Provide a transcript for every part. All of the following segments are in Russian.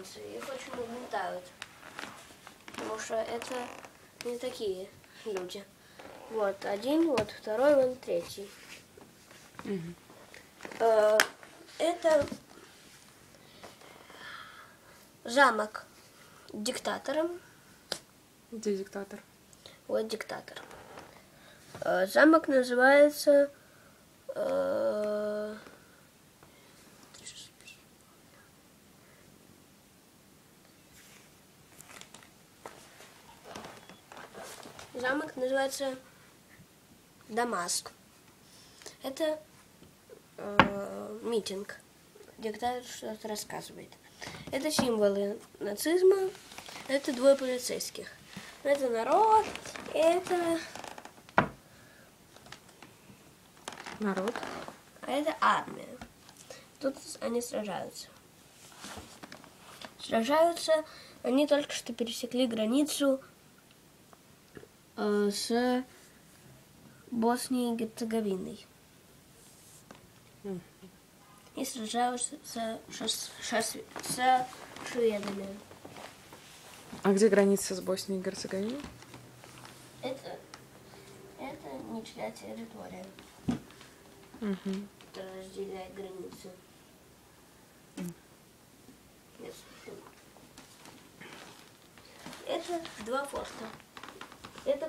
иностранцы. Их очень угнетают. Потому что это не такие люди. Вот один, вот второй, вот третий. Э, Это замок диктатором. Где диктатор? Вот диктатор. Э, Замок называется... э, Замок называется Дамаск. Это э, митинг. Диктатор что-то рассказывает. Это символы нацизма. Это двое полицейских. Это народ, это, Народ. а это армия. Тут они сражаются. Сражаются, они только что пересекли границу с Боснией и Герцеговиной. И шос- шос- со шведами. А где граница с Боснией и Герцеговиной? Это, это ничья территория, Мгм. которая разделяет границу. Это два форта.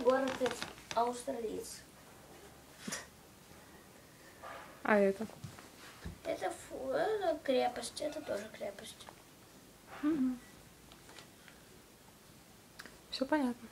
Город Аустерлиц. А это? Это, фу- это крепость, это тоже крепость. Все понятно.